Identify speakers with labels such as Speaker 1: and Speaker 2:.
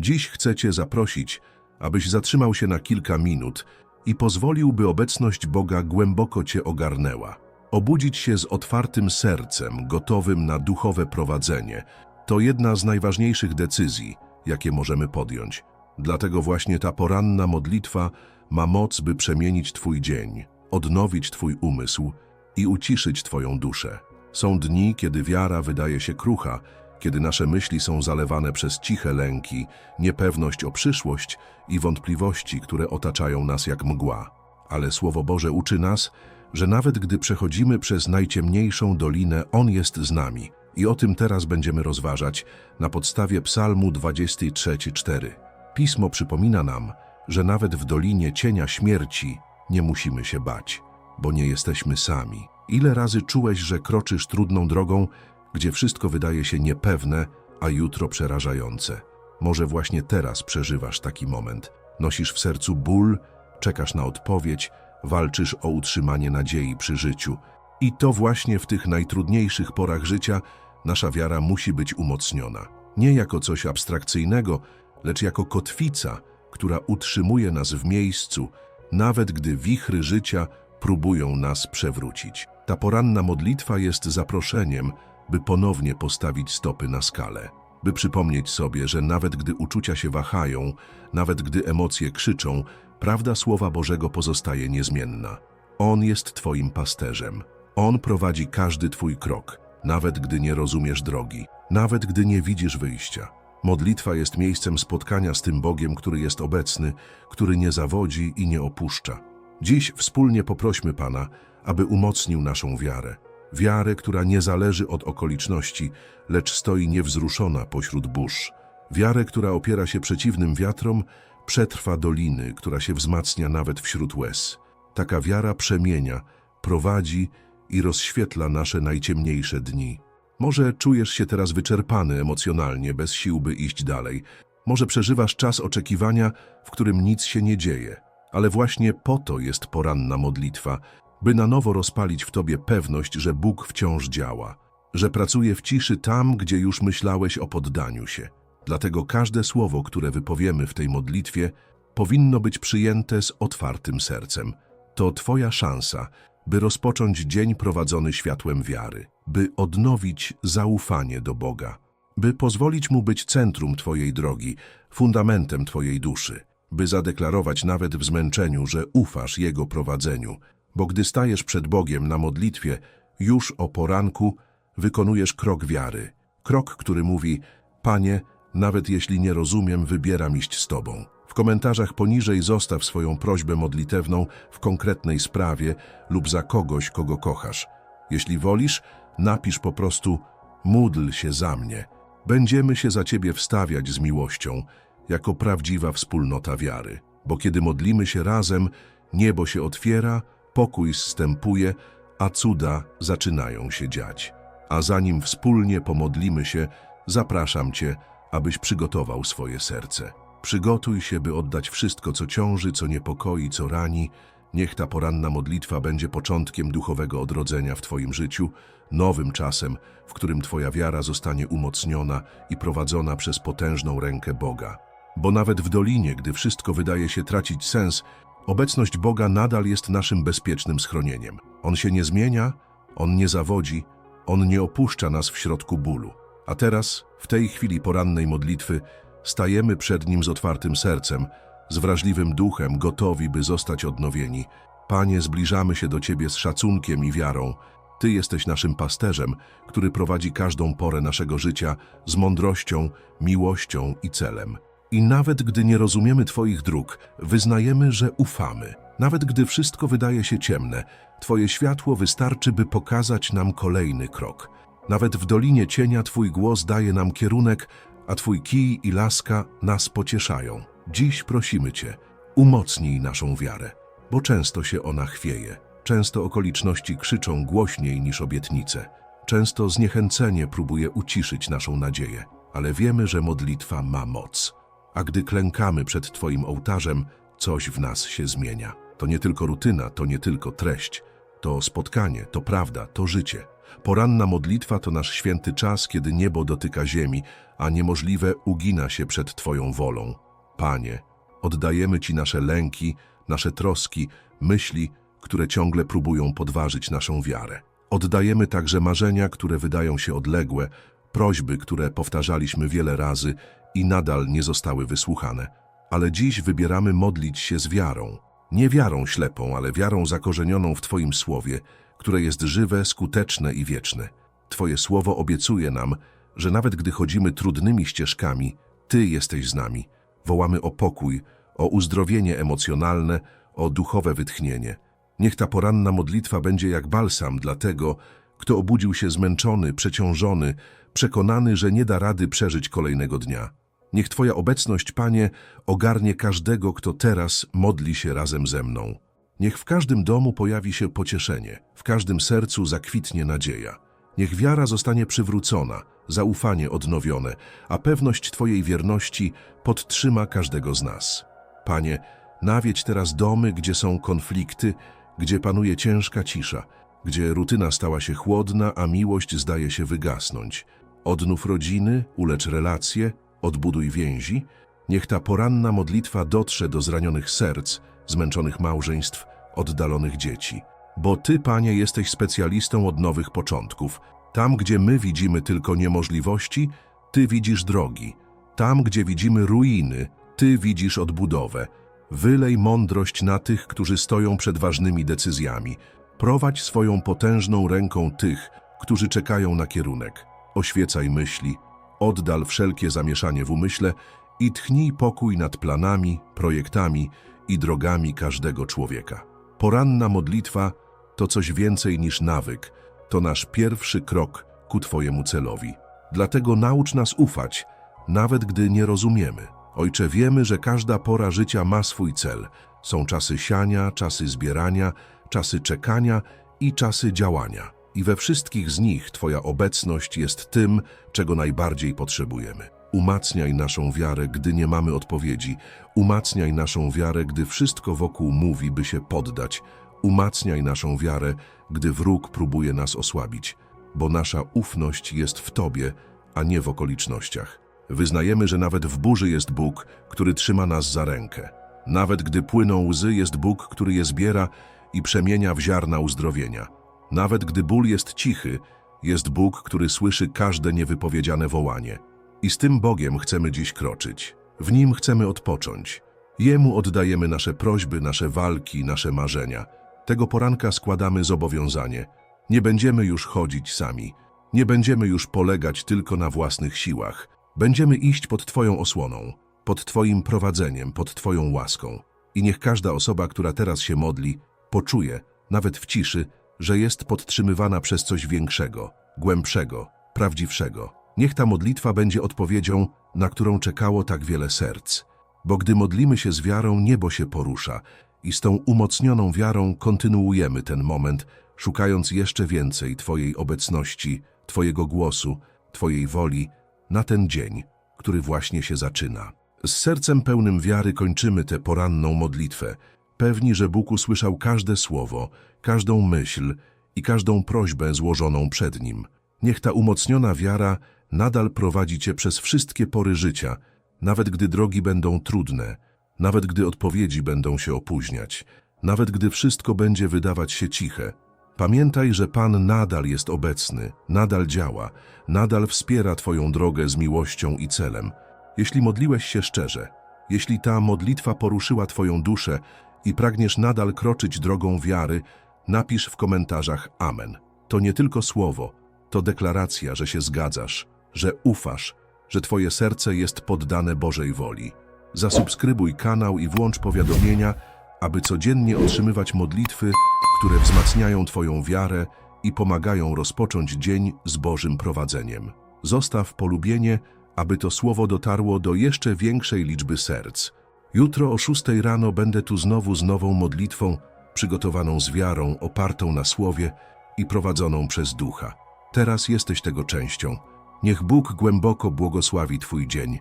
Speaker 1: Dziś chcę Cię zaprosić, abyś zatrzymał się na kilka minut i pozwolił, by obecność Boga głęboko Cię ogarnęła. Obudzić się z otwartym sercem, gotowym na duchowe prowadzenie, to jedna z najważniejszych decyzji, jakie możemy podjąć. Dlatego właśnie ta poranna modlitwa ma moc, by przemienić Twój dzień, odnowić Twój umysł i uciszyć Twoją duszę. Są dni, kiedy wiara wydaje się krucha, kiedy nasze myśli są zalewane przez ciche lęki, niepewność o przyszłość i wątpliwości, które otaczają nas jak mgła. Ale Słowo Boże uczy nas, że nawet gdy przechodzimy przez najciemniejszą dolinę, On jest z nami. I o tym teraz będziemy rozważać na podstawie Psalmu 23:4. Pismo przypomina nam, że nawet w dolinie cienia śmierci nie musimy się bać, bo nie jesteśmy sami. Ile razy czułeś, że kroczysz trudną drogą, gdzie wszystko wydaje się niepewne, a jutro przerażające? Może właśnie teraz przeżywasz taki moment. Nosisz w sercu ból, czekasz na odpowiedź, walczysz o utrzymanie nadziei przy życiu. I to właśnie w tych najtrudniejszych porach życia nasza wiara musi być umocniona. Nie jako coś abstrakcyjnego, lecz jako kotwica, która utrzymuje nas w miejscu, nawet gdy wichry życia próbują nas przewrócić. Ta poranna modlitwa jest zaproszeniem, by ponownie postawić stopy na skalę, by przypomnieć sobie, że nawet gdy uczucia się wahają, nawet gdy emocje krzyczą, prawda Słowa Bożego pozostaje niezmienna. On jest Twoim pasterzem. On prowadzi każdy Twój krok, nawet gdy nie rozumiesz drogi, nawet gdy nie widzisz wyjścia. Modlitwa jest miejscem spotkania z tym Bogiem, który jest obecny, który nie zawodzi i nie opuszcza. Dziś wspólnie poprośmy Pana, aby umocnił naszą wiarę. Wiarę, która nie zależy od okoliczności, lecz stoi niewzruszona pośród burz. Wiarę, która opiera się przeciwnym wiatrom, przetrwa doliny, która się wzmacnia nawet wśród łez. Taka wiara przemienia, prowadzi i rozświetla nasze najciemniejsze dni. Może czujesz się teraz wyczerpany emocjonalnie, bez sił, by iść dalej. Może przeżywasz czas oczekiwania, w którym nic się nie dzieje. Ale właśnie po to jest poranna modlitwa, by na nowo rozpalić w tobie pewność, że Bóg wciąż działa, że pracuje w ciszy tam, gdzie już myślałeś o poddaniu się. Dlatego każde słowo, które wypowiemy w tej modlitwie, powinno być przyjęte z otwartym sercem. To Twoja szansa, by rozpocząć dzień prowadzony światłem wiary, by odnowić zaufanie do Boga, by pozwolić Mu być centrum Twojej drogi, fundamentem Twojej duszy, by zadeklarować nawet w zmęczeniu, że ufasz Jego prowadzeniu, bo gdy stajesz przed Bogiem na modlitwie, już o poranku wykonujesz krok wiary, krok, który mówi: Panie, nawet jeśli nie rozumiem, wybieram iść z Tobą. W komentarzach poniżej zostaw swoją prośbę modlitewną w konkretnej sprawie lub za kogoś, kogo kochasz. Jeśli wolisz, napisz po prostu módl się za mnie. Będziemy się za Ciebie wstawiać z miłością, jako prawdziwa wspólnota wiary. Bo kiedy modlimy się razem, niebo się otwiera, pokój zstępuje, a cuda zaczynają się dziać. A zanim wspólnie pomodlimy się, zapraszam Cię, abyś przygotował swoje serce. Przygotuj się, by oddać wszystko, co ciąży, co niepokoi, co rani. Niech ta poranna modlitwa będzie początkiem duchowego odrodzenia w Twoim życiu, nowym czasem, w którym Twoja wiara zostanie umocniona i prowadzona przez potężną rękę Boga. Bo nawet w dolinie, gdy wszystko wydaje się tracić sens, obecność Boga nadal jest naszym bezpiecznym schronieniem. On się nie zmienia, On nie zawodzi, On nie opuszcza nas w środku bólu. A teraz, w tej chwili porannej modlitwy, stajemy przed Nim z otwartym sercem, z wrażliwym duchem, gotowi, by zostać odnowieni. Panie, zbliżamy się do Ciebie z szacunkiem i wiarą. Ty jesteś naszym pasterzem, który prowadzi każdą porę naszego życia z mądrością, miłością i celem. I nawet gdy nie rozumiemy Twoich dróg, wyznajemy, że ufamy. Nawet gdy wszystko wydaje się ciemne, Twoje światło wystarczy, by pokazać nam kolejny krok. Nawet w dolinie cienia Twój głos daje nam kierunek, a Twój kij i laska nas pocieszają. Dziś prosimy Cię, umocnij naszą wiarę, bo często się ona chwieje. Często okoliczności krzyczą głośniej niż obietnice. Często zniechęcenie próbuje uciszyć naszą nadzieję, ale wiemy, że modlitwa ma moc. A gdy klękamy przed Twoim ołtarzem, coś w nas się zmienia. To nie tylko rutyna, to nie tylko treść. To spotkanie, to prawda, to życie. Poranna modlitwa to nasz święty czas, kiedy niebo dotyka ziemi, a niemożliwe ugina się przed Twoją wolą. Panie, oddajemy Ci nasze lęki, nasze troski, myśli, które ciągle próbują podważyć naszą wiarę. Oddajemy także marzenia, które wydają się odległe, prośby, które powtarzaliśmy wiele razy i nadal nie zostały wysłuchane. Ale dziś wybieramy modlić się z wiarą. Nie wiarą ślepą, ale wiarą zakorzenioną w Twoim słowie, które jest żywe, skuteczne i wieczne. Twoje słowo obiecuje nam, że nawet gdy chodzimy trudnymi ścieżkami, Ty jesteś z nami. Wołamy o pokój, o uzdrowienie emocjonalne, o duchowe wytchnienie. Niech ta poranna modlitwa będzie jak balsam dla tego, kto obudził się zmęczony, przeciążony, przekonany, że nie da rady przeżyć kolejnego dnia. Niech Twoja obecność, Panie, ogarnie każdego, kto teraz modli się razem ze mną. Niech w każdym domu pojawi się pocieszenie, w każdym sercu zakwitnie nadzieja. Niech wiara zostanie przywrócona, zaufanie odnowione, a pewność Twojej wierności podtrzyma każdego z nas. Panie, nawiedź teraz domy, gdzie są konflikty, gdzie panuje ciężka cisza, gdzie rutyna stała się chłodna, a miłość zdaje się wygasnąć. Odnów rodziny, ulecz relacje, odbuduj więzi. Niech ta poranna modlitwa dotrze do zranionych serc, zmęczonych małżeństw, oddalonych dzieci. Bo Ty, Panie, jesteś specjalistą od nowych początków. Tam, gdzie my widzimy tylko niemożliwości, Ty widzisz drogi. Tam, gdzie widzimy ruiny, Ty widzisz odbudowę. Wylej mądrość na tych, którzy stoją przed ważnymi decyzjami. Prowadź swoją potężną ręką tych, którzy czekają na kierunek. Oświecaj myśli, oddal wszelkie zamieszanie w umyśle i tchnij pokój nad planami, projektami i drogami każdego człowieka. Poranna modlitwa to coś więcej niż nawyk, to nasz pierwszy krok ku Twojemu celowi. Dlatego naucz nas ufać, nawet gdy nie rozumiemy. Ojcze, wiemy, że każda pora życia ma swój cel. Są czasy siania, czasy zbierania, czasy czekania i czasy działania. I we wszystkich z nich Twoja obecność jest tym, czego najbardziej potrzebujemy. Umacniaj naszą wiarę, gdy nie mamy odpowiedzi. Umacniaj naszą wiarę, gdy wszystko wokół mówi, by się poddać. Umacniaj naszą wiarę, gdy wróg próbuje nas osłabić, bo nasza ufność jest w Tobie, a nie w okolicznościach. Wyznajemy, że nawet w burzy jest Bóg, który trzyma nas za rękę. Nawet gdy płyną łzy, jest Bóg, który je zbiera i przemienia w ziarna uzdrowienia. Nawet gdy ból jest cichy, jest Bóg, który słyszy każde niewypowiedziane wołanie. I z tym Bogiem chcemy dziś kroczyć. W Nim chcemy odpocząć. Jemu oddajemy nasze prośby, nasze walki, nasze marzenia. Tego poranka składamy zobowiązanie. Nie będziemy już chodzić sami. Nie będziemy już polegać tylko na własnych siłach. Będziemy iść pod Twoją osłoną, pod Twoim prowadzeniem, pod Twoją łaską. I niech każda osoba, która teraz się modli, poczuje, nawet w ciszy, że jest podtrzymywana przez coś większego, głębszego, prawdziwszego. Niech ta modlitwa będzie odpowiedzią, na którą czekało tak wiele serc. Bo gdy modlimy się z wiarą, niebo się porusza i z tą umocnioną wiarą kontynuujemy ten moment, szukając jeszcze więcej Twojej obecności, Twojego głosu, Twojej woli na ten dzień, który właśnie się zaczyna. Z sercem pełnym wiary kończymy tę poranną modlitwę, pewni, że Bóg usłyszał każde słowo, każdą myśl i każdą prośbę złożoną przed Nim. Niech ta umocniona wiara nadal prowadzi Cię przez wszystkie pory życia, nawet gdy drogi będą trudne, nawet gdy odpowiedzi będą się opóźniać, nawet gdy wszystko będzie wydawać się ciche. Pamiętaj, że Pan nadal jest obecny, nadal działa, nadal wspiera Twoją drogę z miłością i celem. Jeśli modliłeś się szczerze, jeśli ta modlitwa poruszyła Twoją duszę i pragniesz nadal kroczyć drogą wiary, napisz w komentarzach Amen. To nie tylko słowo, to deklaracja, że się zgadzasz, że ufasz, że Twoje serce jest poddane Bożej woli. Zasubskrybuj kanał i włącz powiadomienia, aby codziennie otrzymywać modlitwy, które wzmacniają Twoją wiarę i pomagają rozpocząć dzień z Bożym prowadzeniem. Zostaw polubienie, aby to słowo dotarło do jeszcze większej liczby serc. Jutro o 6 rano będę tu znowu z nową modlitwą, przygotowaną z wiarą, opartą na słowie i prowadzoną przez ducha. Teraz jesteś tego częścią. Niech Bóg głęboko błogosławi Twój dzień.